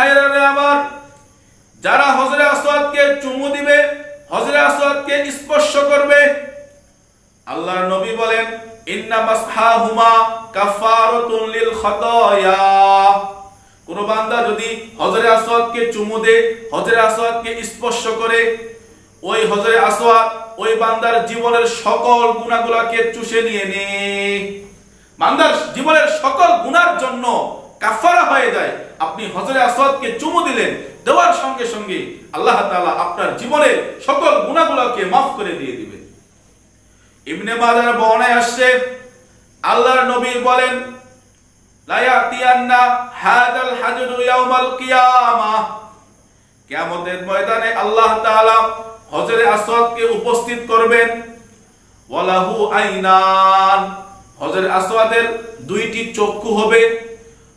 ভাইরা আমার যারা হজরে আসওয়াদকে চুমু দিবে হজরে আসওয়াদকে স্পর্শ করবে, আল্লাহর নবী বলেন, ইন্না মাসহাহুমা কাফারাতুন লিল খাতায়া। কোন বান্দা যদি হজরে আসওয়াদকে চুমু দে হজরে আসওয়াদকে স্পর্শ করে, ওই হজরে আসওয়াদ ওই বান্দার জীবনের সকল গুণাগুলাকে চুষে নিয়ে নে। বান্দার জীবনের সকল গুনার জন্য কাফারা হয়ে যায়। আপনি হজরে আসওয়াদকে চুমু দিলেন, দেওয়ার সঙ্গে সঙ্গে আল্লাহ তাআলা আপনার জীবনের সকল গুণাগুলোকে মাফ করে দিয়ে দিবেন। ইবনে মাজার বর্ণায় আসছে, আল্লাহর নবী বলেন ময়দানে উপস্থিত করবেন। ওয়ালাহু আইনান। আসওয়াদের দুইটি চক্ষু হবে।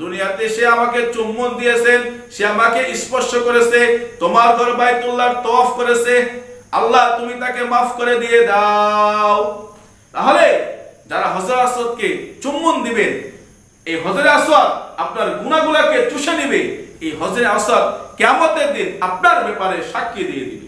দুনিয়াতে সে আমাকে চুম্বন দিয়েছেন, সে আমাকে স্পর্শ করেছে, তোমার ঘর বাইতুল্লাহর তওয়াফ করেছে। আল্লাহ, তুমি তাকে মাফ করে দিয়ে দাও। তাহলে যারা হজরে আসওয়াদকে চুম্বন দিবেন, এই হজরে আসওয়াদ আপনার গুণাগুলাকে চুষে নিবে, এই হজরে আসওয়াদ কিয়ামতের দিন আপনার ব্যাপারে সাক্ষী দিয়ে দিবে।